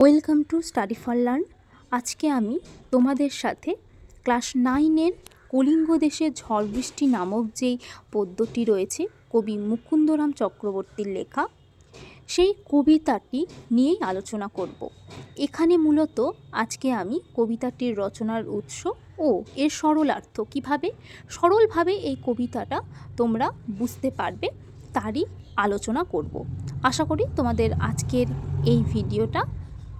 Welcome to study for learn আজকে আমি তোমাদের সাথে ক্লাস নাইনের কলিঙ্গ দেশে ঝড় বৃষ্টি নামক যেই পদ্যটি রয়েছে, কবি মুকুন্দরাম চক্রবর্তীর লেখা, সেই কবিতাটি নিয়েই আলোচনা করব। এখানে মূলত আজকে আমি কবিতাটির রচনার উৎস ও এর সরলার্থ কীভাবে, সরলভাবে এই কবিতাটা তোমরা বুঝতে পারবে তারই আলোচনা করব। আশা করি তোমাদের আজকের এই ভিডিওটা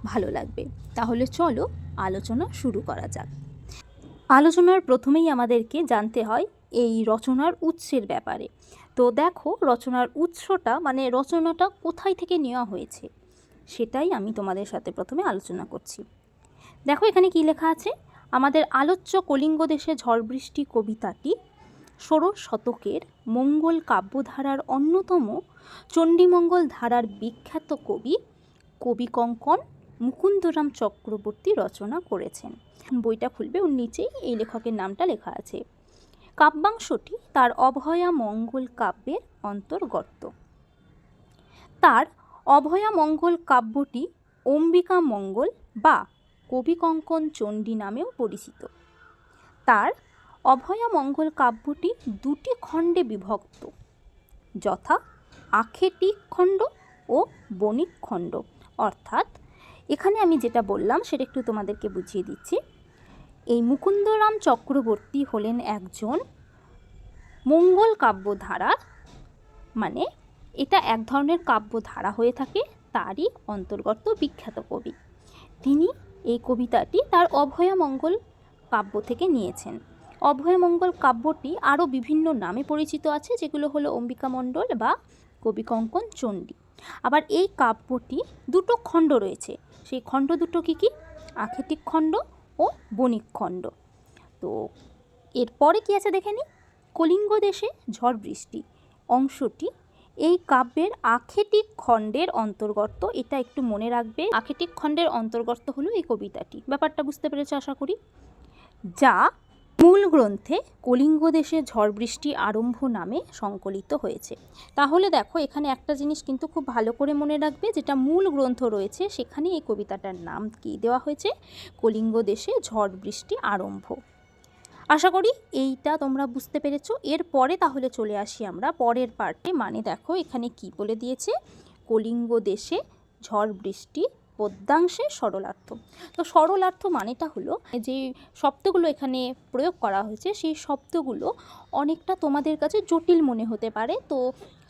ভালো লাগবে। তাহলে চলো আলোচনা শুরু করা যাক। আলোচনার প্রথমেই আমাদেরকে জানতে হয় এই রচনার উৎসের ব্যাপারে। তো দেখো, রচনার উৎসটা মানে রচনাটা কোথায় থেকে নেওয়া হয়েছে, সেটাই আমি তোমাদের সাথে প্রথমে আলোচনা করছি। দেখো, এখানে কি লেখা আছে? আমাদের আলোচ্য কলিঙ্গ দেশে ঝড় বৃষ্টি কবিতাটি ষোড়শ শতকের মঙ্গল কাব্যধারার অন্যতম চণ্ডীমঙ্গল ধারার বিখ্যাত কবি কবি কঙ্কন মুকুন্দরাম চক্রবর্তী রচনা করেছেন। বইটা খুলবে ওর নিচেই, এই লেখকের নামটা লেখা আছে। কাব্যাংশটি তার অভয়া মঙ্গল কাব্যের অন্তর্গত। তার অভয়া মঙ্গল কাব্যটি অম্বিকা মঙ্গল বা কবি কঙ্কন চণ্ডী নামেও পরিচিত। তার অভয়া মঙ্গল কাব্যটি দুটি খণ্ডে বিভক্ত, যথা আখেটিক খণ্ড ও বণিক খণ্ড, অর্থাৎ এখানে আমি যেটা বললাম, সেটা একটু তোমাদেরকে বুঝিয়ে দিচ্ছি। এই মুকুন্দরাম চক্রবর্তী হলেন একজন মঙ্গল কাব্যধারার মানে এটা এক ধরনের কাব্যধারা হয়ে থাকে, তারই অন্তর্গত বিখ্যাত কবি। তিনি এই কবিতাটি তার অভয়ামঙ্গল কাব্য থেকে নিয়েছেন। অভয়মঙ্গল কাব্যটি আরও বিভিন্ন নামে পরিচিত আছে, যেগুলো হলো অম্বিকা মণ্ডল বা কবি কঙ্কন চণ্ডী। আবার এই কাব্যটি দুটো খণ্ড রয়েছে। সেই খণ্ড দুটো কী কী? আখেটিক খণ্ড ও বণিক খণ্ড। তো এরপরে কী আছে দেখে নিই কলিঙ্গ দেশে ঝড় বৃষ্টি। অংশটি এই কাব্যের আখেটিক খণ্ডের অন্তর্গত। এটা একটু মনে রাখবে। আখেটিক খণ্ডের অন্তর্গত হলো এই কবিতাটি। ব্যাপারটা বুঝতে পেরেছ আশা করি? যা মূল গ্রন্থে কলিঙ্গ দেশে ঝড় বৃষ্টি আরম্ভ নামে সংকলিত হয়েছে। তাহলে দেখো, এখানে একটা জিনিস কিন্তু খুব ভালো করে মনে রাখবে, যেটা মূল গ্রন্থ রয়েছে সেখানে এই কবিতাটার নাম কি দেওয়া হয়েছে? কলিঙ্গ দেশে ঝড় বৃষ্টি আরম্ভ। আশা করি এইটা তোমরা বুঝতে পেরেছ। এরপরে তাহলে চলে আসি আমরা পরের পার্টে। মানে দেখো, এখানে কি বলে দিয়েছে? কলিঙ্গ দেশে ঝড় বৃষ্টি পদ্যাংশে সরলার্থ। তো সরলার্থ মানেটা হলো যে শব্দগুলো এখানে প্রয়োগ করা হয়েছে, সেই শব্দগুলো অনেকটা তোমাদের কাছে জটিল মনে হতে পারে। তো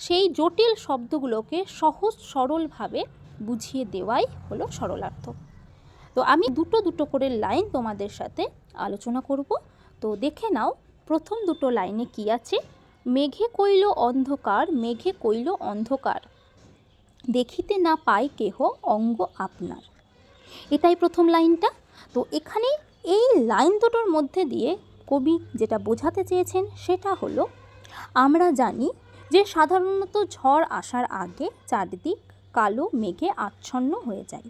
সেই জটিল শব্দগুলোকে সহজ সরলভাবে বুঝিয়ে দেওয়াই হলো সরলার্থ। তো আমি দুটো দুটো করে লাইন তোমাদের সাথে আলোচনা করব। তো দেখে নাও প্রথম দুটো লাইনে কি আছে। মেঘে কইল অন্ধকার, মেঘে কইল অন্ধকার। দেখিতে না পায় কেহ অঙ্গ আপনার। এটাই প্রথম লাইনটা। তো এখানে এই লাইন দুটোর মধ্যে দিয়ে কবি যেটা বোঝাতে চেয়েছেন সেটা হলো, আমরা জানি যে সাধারণত ঝড় আসার আগে চারদিক কালো, মেঘে আচ্ছন্ন হয়ে যায়।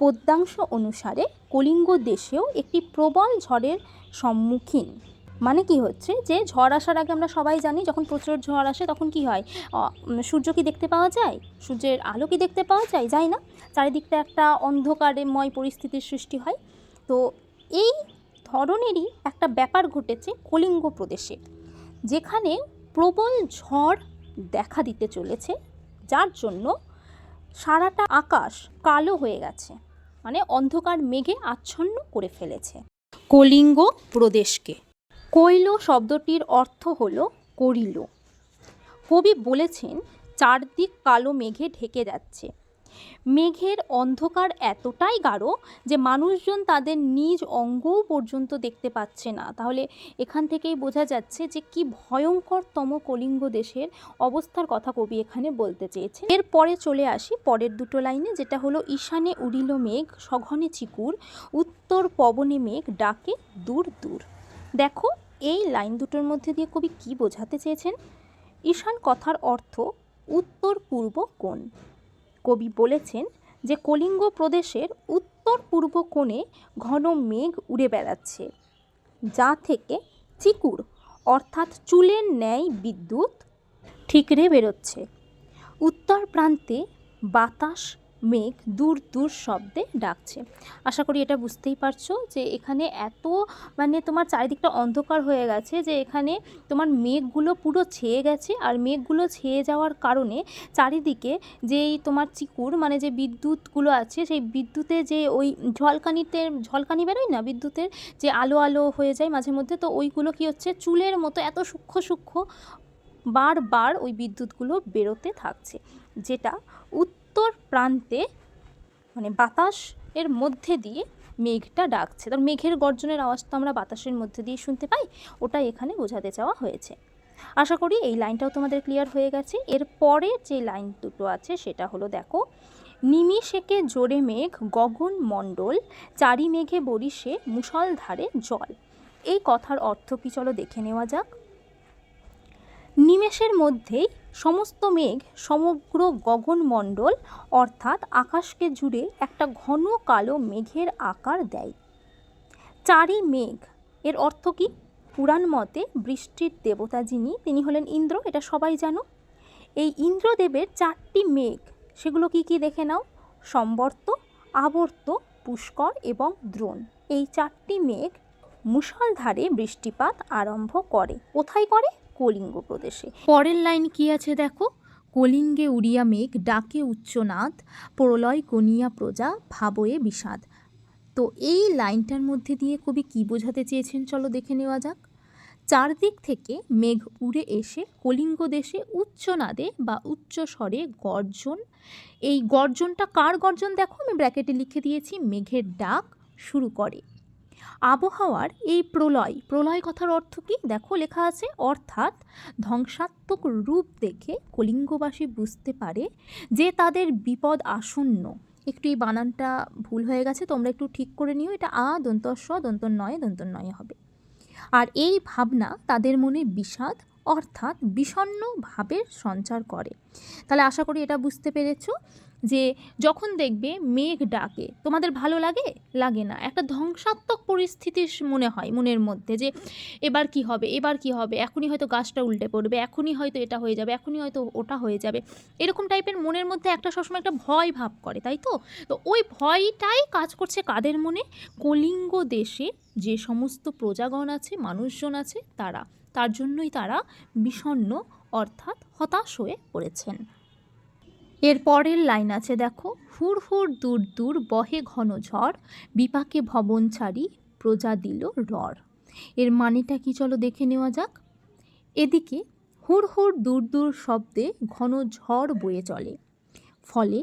পদ্যাংশ অনুসারে কলিঙ্গ দেশেও একটি প্রবল ঝড়ের সম্মুখীন মানে কি হচ্ছে? যে ঝড় আসার আগে আমরা সবাই জানি, যখন প্রচুর ঝড় আসে তখন কি হয়? সূর্য কি দেখতে পাওয়া যায়? সূর্যের আলো কি দেখতে পাওয়া যায়? যায় না। চারিদিকটা একটা অন্ধকারময় পরিস্থিতির সৃষ্টি হয়। তো এই ধরনেরই একটা ব্যাপার ঘটেছে কলিঙ্গ প্রদেশে, যেখানে প্রবল ঝড় দেখা দিতে চলেছে, যার জন্য সারাটা আকাশ কালো হয়ে গেছে মানে অন্ধকার মেঘে আচ্ছন্ন করে ফেলেছে কলিঙ্গ প্রদেশকে। কৈল শব্দটির অর্থ হল করিল। কবি বলেছেন, চারদিক কালো মেঘে ঢেকে যাচ্ছে। মেঘের অন্ধকার এতটাই গাঢ় যে মানুষজন তাদের নিজ অঙ্গও পর্যন্ত দেখতে পাচ্ছে না। তাহলে এখান থেকেই বোঝা যাচ্ছে যে কি ভয়ঙ্করতম কলিঙ্গ দেশের অবস্থার কথা কবি এখানে বলতে চেয়েছে এরপরে চলে আসি পরের দুটো লাইনে, যেটা হলো, ঈশানে উড়িল মেঘ, সঘনে চিকুর, উত্তর পবনে মেঘ ডাকে দূর দূর। দেখো এই লাইন দুটোর মধ্যে দিয়ে কবি কি বোঝাতে চেয়েছেন? ঈশান কথার অর্থ, উত্তর পূর্ব কোণ। কবি বলেছেন যে কলিঙ্গ প্রদেশের উত্তর পূর্ব কোণে ঘন মেঘ উড়ে বেড়াচ্ছে, যা থেকে চিকুর, অর্থাৎ চুলের ন্যায় বিদ্যুৎ ঠিকরে বেরোচ্ছে। উত্তর প্রান্তে বাতাস মেঘ দূর দূর শব্দে ডাকছে। আশা করি এটা বুঝতেই পারছ যে এখানে এত মানে তোমার চারিদিকটা অন্ধকার হয়ে গেছে যে এখানে তোমার মেঘগুলো পুরো ছেয়ে গেছে আর মেঘগুলো ছেয়ে যাওয়ার কারণে চারিদিকে যেই তোমার চিকুর মানে যে বিদ্যুৎগুলো আছে সেই বিদ্যুতে যে ওই ঝলকানিতে ঝলকানি বেরোয় না? বিদ্যুতের যে আলো আলো হয়ে যায় মাঝে মধ্যে, তো ওইগুলো কি হচ্ছে? চুলের মতো এত সূক্ষ্ম সূক্ষ্ম বারবার ওই বিদ্যুৎগুলো বেরোতে থাকছে। যেটা উত্তর প্রান্তে মানে বাতাস এর মধ্যে দিয়ে মেঘটা ডাকছে। তার মেঘের গর্জনের আওয়াজ তো আমরা বাতাসের মধ্যে দিয়ে শুনতে পাই ওটা এখানে বোঝাতে চাওয়া হয়েছে। আশা করি এই লাইনটাও তোমাদের ক্লিয়ার হয়ে গেছে। এর পরে যে লাইন দুটো আছে, সেটা হলো দেখো, নিমিষেকে জোরে মেঘ, গগন মণ্ডল, চারি মেঘে বরিশে মুষলধারে জল। এই কথার অর্থ কি চলো দেখে নেওয়া যাক। নিমেষের মধ্যেই সমস্ত মেঘ, সমগ্র গগনমণ্ডল অর্থাৎ আকাশকে জুড়ে একটা ঘন কালো মেঘের আকার দেয়। চারি মেঘ, এর অর্থ কি? পুরাণ মতে বৃষ্টির দেবতা যিনি, তিনি হলেন ইন্দ্র, এটা সবাই জানো। এই ইন্দ্রদেবের চারটি মেঘ, সেগুলো কি কি দেখে নাও? সম্বর্ত, আবর্ত, পুষ্কর এবং দ্রোণ। এই চারটি মেঘ মুষলধারে বৃষ্টিপাত আরম্ভ করে। কোথায় করে? কলিঙ্গ প্রদেশে। পরের লাইন কি আছে দেখো? কলিঙ্গে উড়িয়া মেঘ, ডাকে উচ্চনাদ প্রলয় কনিয়া প্রজা, ভাবয়ে বিষাদ। তো এই লাইনটার মধ্যে দিয়ে কবি কি বোঝাতে চেয়েছেন চলো দেখে নেওয়া যাক। চারদিক থেকে মেঘ উড়ে এসে কলিঙ্গ দেশে উচ্চনাদে বা উচ্চ স্বরে গর্জন। এই গর্জনটা কার গর্জন দেখো? আমি ব্র্যাকেটে লিখে দিয়েছি, মেঘের ডাক শুরু করে। আবহাওয়ার এই প্রলয় প্রলয় কথার অর্থ কি? দেখো, লেখা আছে, অর্থাৎ ধ্বংসাত্মক রূপ দেখে কলিঙ্গবাসী বুঝতে পারে যে তাদের বিপদ আসন্ন। একটু এই বানানটা ভুল হয়ে গেছে, তোমরা একটু ঠিক করে নিও। এটা আ দন্ত স দন্ত নয় দন্ত নয় হবে। আর এই ভাবনা তাদের মনে বিষাদ, অর্থাৎ বিষণ্ণ ভাবের সঞ্চার করে। তাহলে আশা করি এটা বুঝতে পেরেছ। যে যখন দেখবে মেঘ ডাকে, তোমাদের ভালো লাগে? লাগে না। একটা ধ্বংসাত্মক পরিস্থিতি মনে হয় মনের মধ্যে যে এবার কি হবে, এবার কি হবে, এখনই হয়তো গাছটা উল্টে পড়বে, এখনই হয়তো এটা হয়ে যাবে, এখনই হয়তো ওটা হয়ে যাবে। এরকম টাইপের মনের মধ্যে একটা সবসময় একটা ভয় ভাব করে, তাই তো? তো ওই ভয়টাই কাজ করছে কাদের মনে? কলিঙ্গ দেশে যে সমস্ত প্রজাগণ আছে, মানুষজন আছে, তারা। তার জন্যই তারা বিষণ্ণ অর্থাৎ হতাশ হয়ে পড়েছেন। এর পরের লাইন আছে, দেখো হুর হুর দূর দূর বহে ঘন ঝড়, বিপাকে ভবন ছাড়ি প্রজা দিল রর এর মানেটা কি চলো দেখে নেওয়া যাক? এদিকে হুর হুর দূর দূর শব্দে ঘন ঝড় বয়ে চলে। ফলে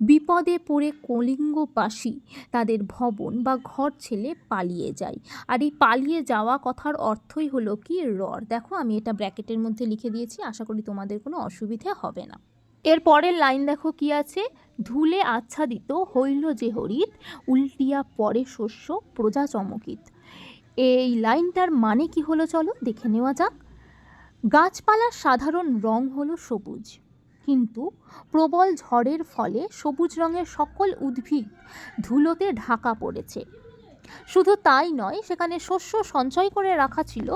বিপদে পড়ে কলিঙ্গবাসী তাদের ভবন বা ঘর ছেলে পালিয়ে যায়। আর এই পালিয়ে যাওয়া কথার অর্থই হলো কি? রর দেখো, আমি এটা ব্র্যাকেটের মধ্যে লিখে দিয়েছি, আশা করি তোমাদের কোনো অসুবিধে হবে না। এর পরের লাইন দেখো কি আছে? ধুলে আচ্ছাদিত হইল যে হরিত, উল্টিয়া পরে শস্য প্রজা চমকিত। এই লাইনটার মানে কি হলো চলো দেখে নেওয়া যাক। গাছপালার সাধারণ রং হলো সবুজ, কিন্তু প্রবল ঝড়ের ফলে সবুজ রঙের সকল উদ্ভিদ ধুলোতে ঢাকা পড়েছে। শুধু তাই নয়, সেখানে শস্য সঞ্চয় করে রাখা ছিল,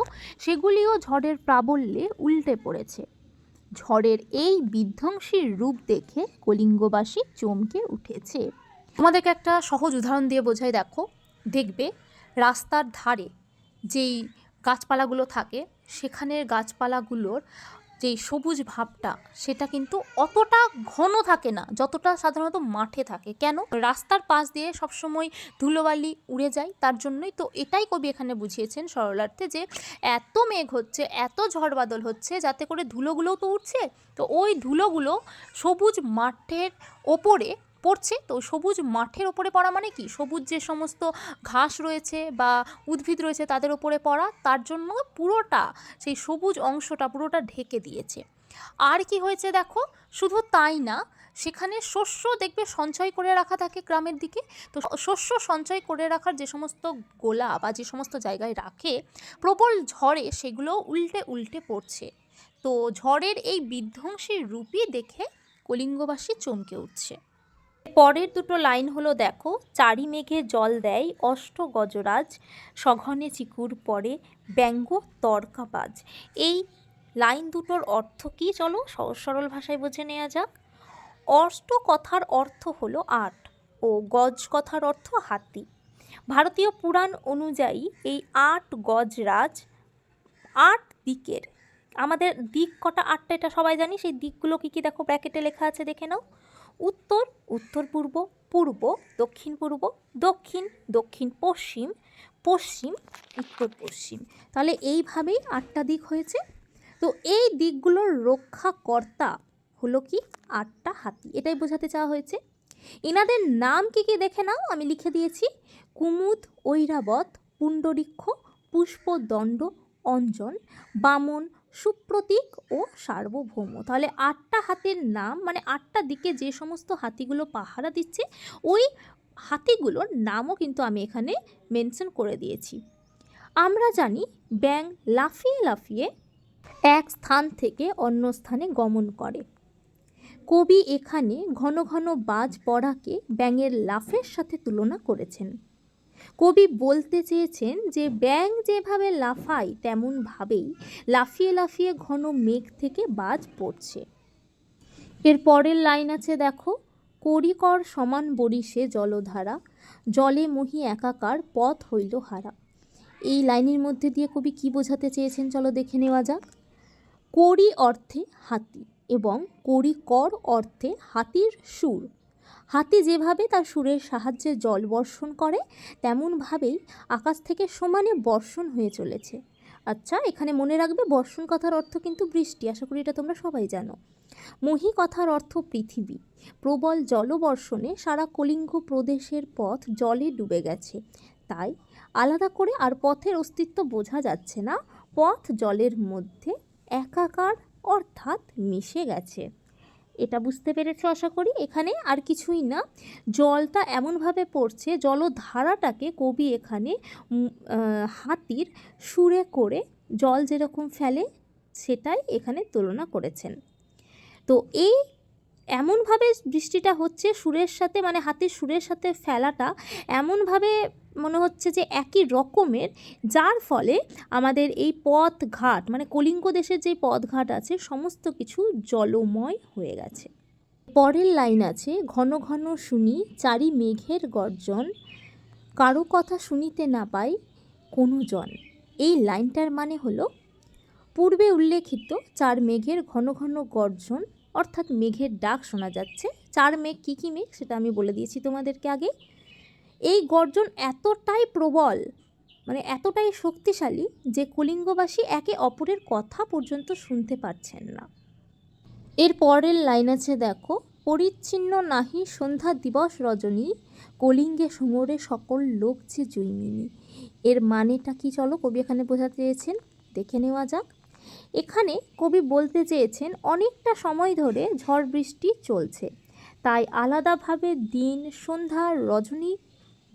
সেগুলিও ঝড়ের প্রাবল্যে উল্টে পড়েছে। ঝড়ের এই বিধ্বংসী রূপ দেখে কলিঙ্গবাসী চমকে উঠেছে। তোমাদেরকে একটা সহজ উদাহরণ দিয়ে বোঝাই, দেখো, দেখবে রাস্তার ধারে যেই গাছপালাগুলো থাকে, সেখানের গাছপালাগুলোর যেই সবুজ ভাবটা, সেটা কিন্তু অতটা ঘন থাকে না, যতটা সাধারণত মাঠে থাকে। কেন? রাস্তার পাশ দিয়ে সবসময় ধুলোবালি উড়ে যায়, তার জন্যই তো এটাই কবি এখানে বুঝিয়েছেন সরলার্থে যে এত মেঘ হচ্ছে, এত ঝড় বাদল হচ্ছে, যাতে করে ধুলোগুলোও তো উঠছে তো ওই ধুলোগুলো সবুজ মাঠের ওপরে পড়ছে, তো সবুজ মাঠের ওপরে পড়া মানে কি? সবুজ যে সমস্ত ঘাস রয়েছে বা উদ্ভিদ রয়েছে তাদের ওপরে পড়া, তার জন্য পুরোটা, সেই সবুজ অংশটা পুরোটা ঢেকে দিয়েছে। আর কি হয়েছে দেখো? শুধু তাই না, সেখানে শস্য দেখবে সঞ্চয় করে রাখা থাকে গ্রামের দিকে। তো শস্য সঞ্চয় করে রাখার যে সমস্ত গোলা বা যে সমস্ত জায়গায় রাখে, প্রবল ঝড়ে সেগুলো উল্টে উল্টে পড়ছে। তো ঝড়ের এই বিধ্বংসী রূপই দেখে কলিঙ্গবাসী চমকে উঠছে। পরের দুটো লাইন হলো, দেখো, চারি মেঘে জল দেয় অষ্ট গজরাজ, সঘনে চিকুর পরে ব্যঙ্গ তর্কাবাজ। এই লাইন দুটোর অর্থ কী? চলো, সহজ সরল ভাষায় বুঝে নেওয়া যাক। অষ্ট কথার অর্থ হলো আট ও গজ কথার অর্থ হাতি। ভারতীয় পুরাণ অনুযায়ী এই আট গজরাজ আট দিকের। আমাদের দিক কটা আটটা, এটা সবাই জানি? সেই দিকগুলো কী কী দেখো ব্র্যাকেটে লেখা আছে, দেখে নাও। উত্তর উত্তর পূর্ব পূর্ব, দক্ষিণ পূর্ব, দক্ষিণ দক্ষিণ পশ্চিম পশ্চিম, উত্তর পশ্চিম। তাহলে এইভাবেই আটটা দিক হয়েছে। তো এই দিকগুলোর রক্ষাকর্তা হলো কি? আটটা হাতি। এটাই বোঝাতে চাওয়া হয়েছে। এনাদের নাম কি কি দেখে নাও? আমি লিখে দিয়েছি। কুমুদ, ঐরাবত, পুণ্ডরিক্ষ, পুষ্পদণ্ড, অঞ্জন, বামন সুপ্রতীক ও সার্বভৌম। তাহলে আটটা হাতের নাম মানে আটটা দিকে যে সমস্ত হাতিগুলো পাহারা দিচ্ছে, ওই হাতিগুলোর নামও কিন্তু আমি এখানে মেনশন করে দিয়েছি। আমরা জানি ব্যাং লাফিয়ে লাফিয়ে এক স্থান থেকে অন্য স্থানে গমন করে। কবি এখানে ঘন ঘন বাজ পড়াকে ব্যাঙের লাফের সাথে তুলনা করেছেন। কবি বলতে চেয়েছেন যে ব্যাঙ যেভাবে লাফায়, তেমনভাবেই লাফিয়ে লাফিয়ে ঘন মেঘ থেকে বাজ পড়ছে। এর পরের লাইন আছে, দেখো, করিকর সমান বরিশে জলধারা, জলে মহি একাকার পথ হইল হারা। এই লাইনের মধ্যে দিয়ে কবি কি বোঝাতে চেয়েছেন, চলো দেখে নেওয়া যাক। করি অর্থে হাতি এবং করিকর অর্থে হাতির সুর। হাতি যেভাবে তার সুরের সাহায্যে জল বর্ষণ করে, তেমনভাবেই আকাশ থেকে সমানে বর্ষণ হয়ে চলেছে। আচ্ছা এখানে মনে রাখবে বর্ষণ কথার অর্থ কিন্তু বৃষ্টি, আশা করি এটা তোমরা সবাই জানো। মহি কথার অর্থ পৃথিবী। প্রবল জলবর্ষণে সারা কলিঙ্গ প্রদেশের পথ জলে ডুবে গেছে। তাই আলাদা করে আর পথের অস্তিত্ব বোঝা যাচ্ছে না। পথ জলের মধ্যে একাকার, অর্থাৎ মিশে গেছে। এটা বুঝতে পেরেছ আশা করি? এখানে আর কিছুই না। জলটা এমনভাবে পড়ছে, জলধারাটাকে কবি এখানে হাতির সুরে করে জল যেরকম ফেলে, সেটাই এখানে তুলনা করেছেন। তো এই এমনভাবে বৃষ্টিটা হচ্ছে, সুরের সাথে মানে হাতির সুরের সাথে ফেলাটা এমনভাবে মনে হচ্ছে যে একই রকমের, যার ফলে আমাদের এই পথ ঘাট মানে কলিঙ্গ দেশের যে পথ ঘাট আছে, সমস্ত কিছু জলময় হয়ে গেছে। পরের লাইন আছে, ঘন ঘন শুনি, চারি মেঘের গর্জন, কারও কথা শুনিতে না পাই কোনো জন এই লাইনটার মানে হলো, পূর্বে উল্লেখিত চার মেঘের ঘন ঘন গর্জন, অর্থাৎ মেঘের ডাক শোনা যাচ্ছে। চার মেঘ কী কী মেঘ সেটা আমি বলে দিয়েছি তোমাদেরকে আগে। এই গর্জন এতটাই প্রবল মানে এতটাই শক্তিশালী যে কলিঙ্গবাসী একে অপরের কথা পর্যন্ত শুনতে পারছেন না। এর পরের লাইন আছে, দেখো, পরিচ্ছিন্ন নাহি সন্ধ্যা দিবস রজনী, কলিঙ্গে সুমরে সকল লোক যে জৈমিনী। এর মানেটা কি চলো কবি এখানে বোঝাতে চেয়েছেন? দেখে নেওয়া যাক। এখানে কবি বলতে চেয়েছেন, অনেকটা সময় ধরে ঝড় বৃষ্টি চলছে, তাই আলাদাভাবে দিন, সন্ধ্যা, রজনী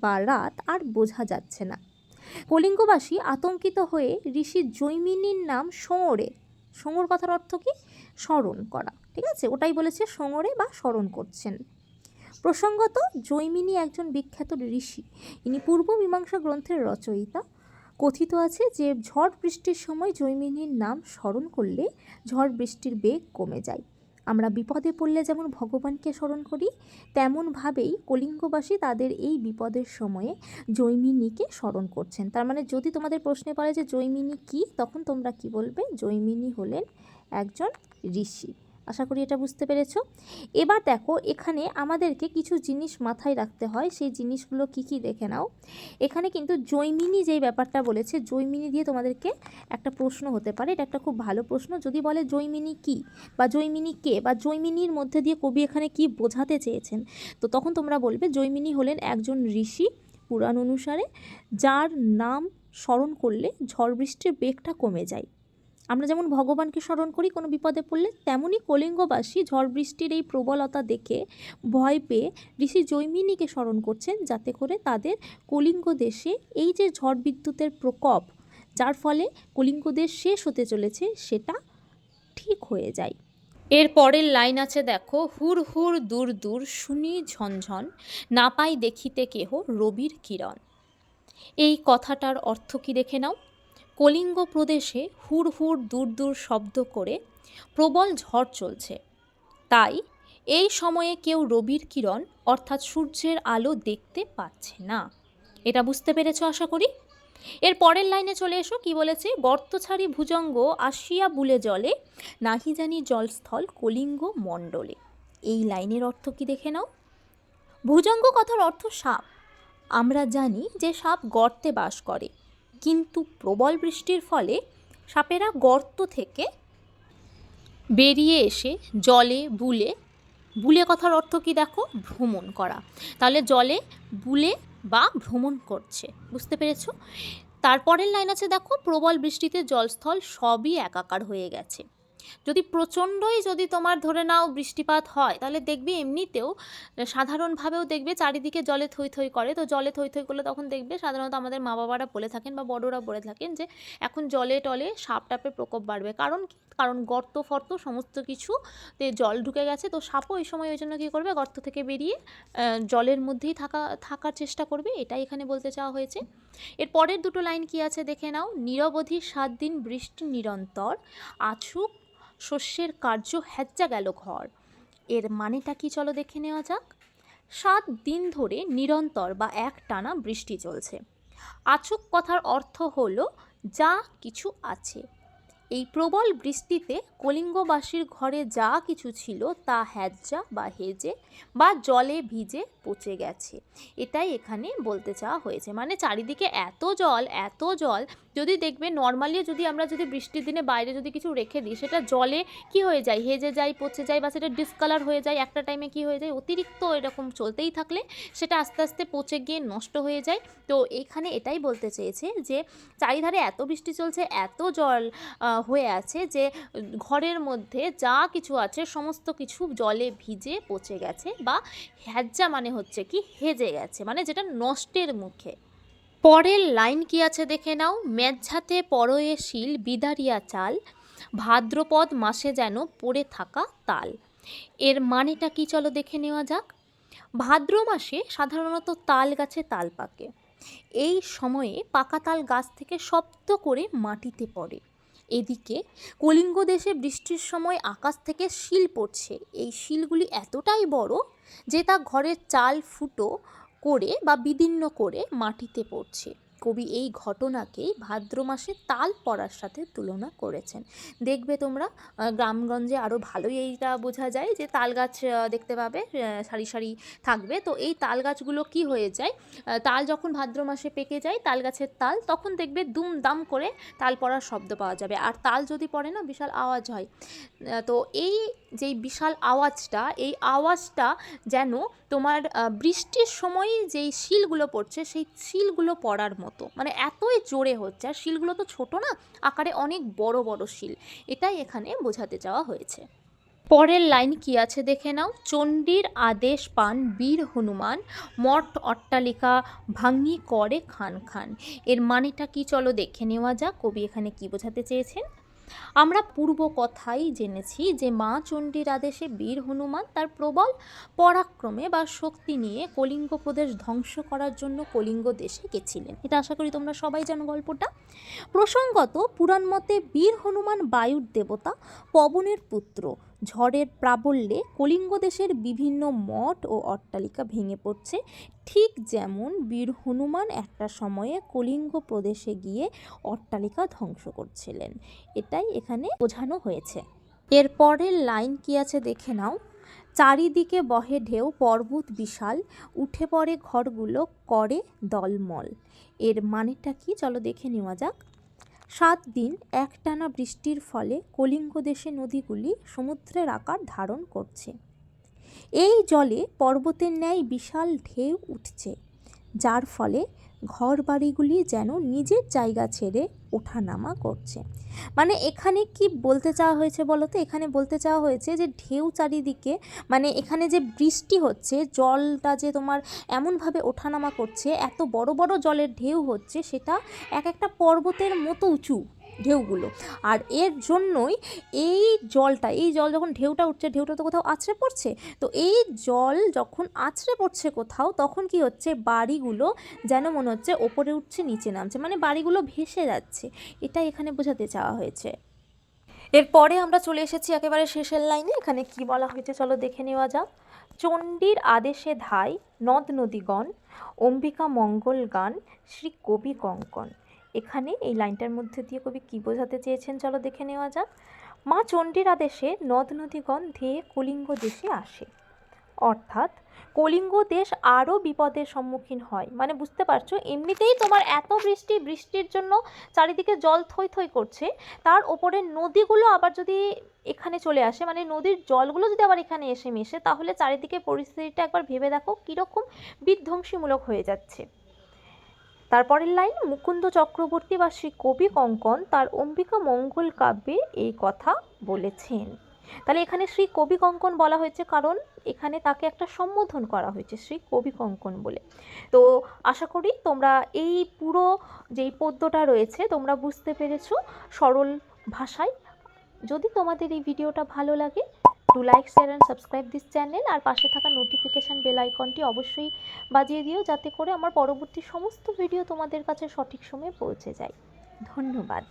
বা রাত আর বোঝা যাচ্ছে না। কলিঙ্গবাসী আতঙ্কিত হয়ে ঋষি জৈমিনীর নাম সোঁড়ে সোঁড় কথার অর্থ কি? স্মরণ করা, ঠিক আছে? ওটাই বলেছে সোঁড়ে বা স্মরণ করছেন। প্রসঙ্গত, জৈমিনী একজন বিখ্যাত ঋষি। ইনি পূর্ব মীমাংসা গ্রন্থের রচয়িতা। কথিত আছে যে, ঝড় বৃষ্টির সময় জৈমিনীর নাম স্মরণ করলে ঝড় বৃষ্টির বেগ কমে যায়। আমরা বিপদে পড়লে যেমন ভগবানকে স্মরণ করি তেমনভাবেই কলিঙ্গবাসী তাদের এই বিপদের সময়ে জৈমিনীকে স্মরণ করছেন। তার মানে যদি তোমাদের প্রশ্নে পড়ে যে জৈমিনী কি, তখন তোমরা কি বলবে? জৈমিনী হলেন একজন ঋষি। আশা করি এটা বুঝতে পেরেছ। এবার দেখো, এখানে আমাদেরকে কিছু জিনিস মাথায় রাখতে হয়। সেই জিনিসগুলো কি কি দেখে নাও। এখানে কিন্তু জৈমিনি যেই ব্যাপারটা বলেছে, জৈমিনী দিয়ে তোমাদেরকে একটা প্রশ্ন হতে পারে। এটা একটা খুব ভালো প্রশ্ন। যদি বলে জৈমিনি কি বা জৈমিনী কে বা জৈমিনীর মধ্যে দিয়ে কবি এখানে কি বোঝাতে চেয়েছেন, তো তখন তোমরা বলবে জৈমিনী হলেন একজন ঋষি পুরাণ অনুসারে, যার নাম স্মরণ করলে ঝড় বৃষ্টির বেগটা কমে যায়। আমরা যেমন ভগবানকে স্মরণ করি, কোনো বিপদে পড়লে তেমনই কলিঙ্গবাসী ঝড় বৃষ্টির এই প্রবলতা দেখে ভয় পেয়ে ঋষি জৈমিনীকে স্মরণ করছেন, যাতে করে তাদের কলিঙ্গ দেশে এই যে ঝড় বিদ্যুতের প্রকোপ, যার ফলে কলিঙ্গ দেশ শেষ হতে চলেছে, সেটা ঠিক হয়ে যায়। এর পরের লাইন আছে দেখো, হুর হুর দূর দূর শুনি ঝনঝন না পাই দেখিতে কেহ রবির কিরণ। এই কথাটার অর্থ কি দেখে নাও? কলিঙ্গ প্রদেশে হুড় হুড় দূর দূর শব্দ করে প্রবল ঝড় চলছে। তাই এই সময়ে কেউ রবির কিরণ, অর্থাৎ সূর্যের আলো দেখতে পাচ্ছে না। এটা বুঝতে পেরেছ আশা করি? এর পরের লাইনে চলে এসো, কি বলেছে? গর্ত ছাড়ি ভুজঙ্গ আসিয়া বুলে জলে, নাহি জানি জলস্থল কলিঙ্গ মণ্ডলে। এই লাইনের অর্থ কি দেখে নাও? ভুজঙ্গ কথার অর্থ সাপ। আমরা জানি যে সাপ গর্তে বাস করে। কিন্তু প্রবল বৃষ্টির ফলে সাপেরা গর্ত থেকে বেরিয়ে এসে জলে, বুলে বুলে কথার অর্থ কি দেখো? ভ্রমণ করা। তাহলে জলে, বুলে বা ভ্রমণ করছে, বুঝতে পেরেছ? তারপরের লাইন আছে দেখো, প্রবল বৃষ্টিতে জলস্থল সবই একাকার হয়ে গেছে। যদি প্রচণ্ডই যদি তোমার ধরে নাও বৃষ্টিপাত হয়, তাহলে দেখবে এমনিতেও সাধারণভাবেও দেখবে চারিদিকে জলে থই থই করে। তো জলে থই থই করলে তখন দেখবে সাধারণত আমাদের মা বাবারা বলে থাকেন বা বড়রা বলে থাকেন যে, এখন জলে টলে সাপ টাপের প্রকোপ বাড়বে। কারণ কারণ গর্ত ফর্ত সমস্ত কিছুতে জল ঢুকে গেছে। তো সাপও এই সময় ওই জন্য কী করবে? গর্ত থেকে বেরিয়ে জলের মধ্যেই থাকা, থাকার চেষ্টা করবে। এটাই এখানে বলতে চাওয়া হয়েছে। এর পরের দুটো লাইন কি আছে? দেখে নাও। নিরবধি সাত দিন বৃষ্টি নিরন্তর, আছুক শস্যের কার্য হ্যাজ্জা গেল ঘর। এর মানেটা কি চলো দেখে নেওয়া যাক? সাত দিন ধরে নিরন্তর বা এক টানা বৃষ্টি চলছে। আচুক কথার অর্থ হলো, যা কিছু আছে। এই প্রবল বৃষ্টিতে কলিঙ্গবাসীর ঘরে যা কিছু ছিল তা হ্যাজ্জা বা হেজে বা জলে ভিজে পচে গেছে। এটাই এখানে বলতে চাওয়া হয়েছে। মানে চারিদিকে এত জল এত জল, যদি দেখবে নর্মালি যদি আমরা যদি বৃষ্টির দিনে বাইরে যদি কিছু রেখে দিই, সেটা জলে কি হয়ে যায়? হেজে যায়, পচে যায় বা সেটা ডিসকালার হয়ে যায়, একটা টাইমে কি হয়ে যায়? অতিরিক্ত এরকম চলতেই থাকলে সেটা আস্তে আস্তে পচে গিয়ে নষ্ট হয়ে যায়। তো এখানে এটাই বলতে চেয়েছে যে, চারিধারে এত বৃষ্টি চলছে, এত জল হয়ে আছে যে, ঘরের মধ্যে যা কিছু আছে, সমস্ত কিছু জলে ভিজে পচে গেছে বা হ্যাজ্জা মানে হচ্ছে কি, হেজে গেছে মানে যেটা নষ্টের মুখে। পরের লাইন কি আছে দেখে নাও? মেঝাতে পরয়ে শিল, বিদারিয়া চাল, ভাদ্রপদ মাসে যেন পড়ে থাকা তাল। এর মানেটা কি চলো দেখে নেওয়া যাক? ভাদ্র মাসে সাধারণত তাল গাছে তাল পাকে। এই সময়ে পাকা তাল গাছ থেকে শব্দ করে মাটিতে পড়ে। এদিকে কলিঙ্গ দেশে বৃষ্টির সময় আকাশ থেকে শিল পড়ছে। এই শিলগুলি এতটাই বড় যে তা ঘরের চাল ফুটো করে বা বিদীর্ণ করে মাটিতে পড়ছে। কবি এই ঘটনাকেই ভাদ্র মাসে তাল পড়ার সাথে তুলনা করেছেন। দেখবে তোমরা গ্রামগঞ্জে আরও ভালোই এইটা বোঝা যায় যে তাল গাছ দেখতে পাবে সারি সারি থাকবে। তো এই তাল গাছগুলো কি হয়ে যায়? তাল যখন ভাদ্র মাসে পেকে যায়, তাল গাছের তাল, তখন দেখবে দুম দাম করে তাল পড়ার শব্দ পাওয়া যাবে। আর তাল যদি পড়ে না, বিশাল আওয়াজ হয়। তো এই যেই বিশাল আওয়াজটা, এই আওয়াজটা যেন তোমার বৃষ্টির সময় যেই শিলগুলো পড়ছে, সেই শিলগুলো পড়ার মতো। মানে এতই জোরে হচ্ছে। আর শিলগুলো তো ছোট না, আকারে অনেক বড় বড় শিল। এটাই এখানে বোঝাতে চাওয়া হয়েছে। পরের লাইন কি আছে দেখে নাও। চণ্ডীর আদেশ পান বীর হনুমান, মঠ অট্টালিকা ভাঙ্গি করে খান খান। এর মানেটা কি চলো দেখে নেওয়া যাক। কবি এখানে কি বোঝাতে চেয়েছেন? আমরা পূর্ব কথাই জেনেছি যে মা চণ্ডীর আদেশে বীর হনুমান তার প্রবল পরাক্রমে বা শক্তি নিয়ে কলিঙ্গ প্রদেশ ধ্বংস করার জন্য কলিঙ্গ দেশে গেছিলেন। এটা আশা করি তোমরা সবাই জানো গল্পটা। প্রসঙ্গত, পুরাণ মতে বীর হনুমান বায়ুর দেবতা পবনের পুত্র। ঝড়ের প্রাবল্যে কলিঙ্গ দেশের বিভিন্ন মঠ ও অট্টালিকা ভেঙে পড়ছে। ঠিক যেমন বীর হনুমান একটা সময়ে কলিঙ্গ প্রদেশে গিয়ে অট্টালিকা ধ্বংস করছিলেন। এটাই এখানে বোঝানো হয়েছে। এর পরের লাইন কি আছে দেখে নাও। চারিদিকে বহে ঢেউ, পর্বত বিশাল, উঠে পড়ে ঘরগুলো, করে দলমল। এর মানেটা কি? চলো দেখে নেওয়া যাক। সাত দিন একটানা বৃষ্টির ফলে কলিঙ্গ দেশে নদীগুলি সমুদ্রের আকার ধারণ করছে। এই জলে পর্বতের ন্যায় বিশাল ঢেউ উঠছে, যার ফলে ঘর বাড়িগুলি যেন নিজের জায়গা ছেড়ে ওঠানামা করছে। মানে এখানে কি বলতে চাওয়া হয়েছে বলো তো? এখানে বলতে চাওয়া হয়েছে যে ঢেউ চারিদিকে মানে এখানে যে বৃষ্টি হচ্ছে, জলটা যে তোমার এমনভাবে ওঠানামা করছে, এত বড় বড় জলের ঢেউ হচ্ছে, সেটা এক একটা পর্বতের মতো উঁচু। ঢেউগুলো। আর এর জন্যই এই জলটা, এই জল যখন ঢেউটা উঠছে, ঢেউটা তো কোথাও আছড়ে পড়ছে, তো এই জল যখন আছড়ে পড়ছে কোথাও, তখন কি হচ্ছে? বাড়িগুলো যেন মনে হচ্ছে ওপরে উঠছে, নিচে নামছে মানে বাড়িগুলো ভেসে যাচ্ছে। এটা এখানে বোঝাতে চাওয়া হয়েছে। এরপরে আমরা চলে এসেছি একেবারে শেষের লাইনে, এখানে কি বলা হয়েছে চলো দেখে নেওয়া যাক। চণ্ডীর আদেশে ধাই, নদ নদীগণ, অম্বিকা মঙ্গল গান, শ্রী কবি কঙ্কন। এখানে এই লাইনটার মধ্যে দিয়ে কবি কী বোঝাতে চেয়েছেন চলো দেখে নেওয়া যাক। মা চণ্ডীর আদেশে নদ নদীগণ ধেয়ে কলিঙ্গ দেশে আসে। অর্থাৎ কলিঙ্গ দেশ আরও বিপদের সম্মুখীন হয়। মানে বুঝতে পারছ, এমনিতেই তোমার এত বৃষ্টি, বৃষ্টির জন্য চারিদিকে জল থই থই করছে, তার ওপরে নদীগুলো আবার যদি এখানে চলে আসে মানে নদীর জলগুলো যদি আবার এখানে এসে মেশে, তাহলে চারিদিকে পরিস্থিতিটা একবার ভেবে দেখো, কীরকম বিধ্বংসীমূলক হয়ে যাচ্ছে। তারপরের লাইন, মুকুন্দ চক্রবর্তী বা শ্রী কবি কঙ্কন তার অম্বিকা মঙ্গল কাব্যে এই কথা বলেছেন। তাহলে এখানে শ্রী কবি কঙ্কন বলা হয়েছে কারণ এখানে তাকে একটা সম্বোধন করা হয়েছে শ্রী কবি কঙ্কন বলে। তো আশা করি তোমরা এই পুরো যেই পদ্যটা রয়েছে তোমরা বুঝতে পেরেছ সরল ভাষায়। যদি তোমাদের এই ভিডিওটা ভালো লাগে to like share and subscribe this channel আর পাশে থাকা নোটিফিকেশান বেল আইকনটি অবশ্যই বাজিয়ে দিও যাতে করে আমার পরবর্তী সমস্ত ভিডিও তোমাদের কাছে সঠিক সময়ে পৌঁছে যায়। ধন্যবাদ।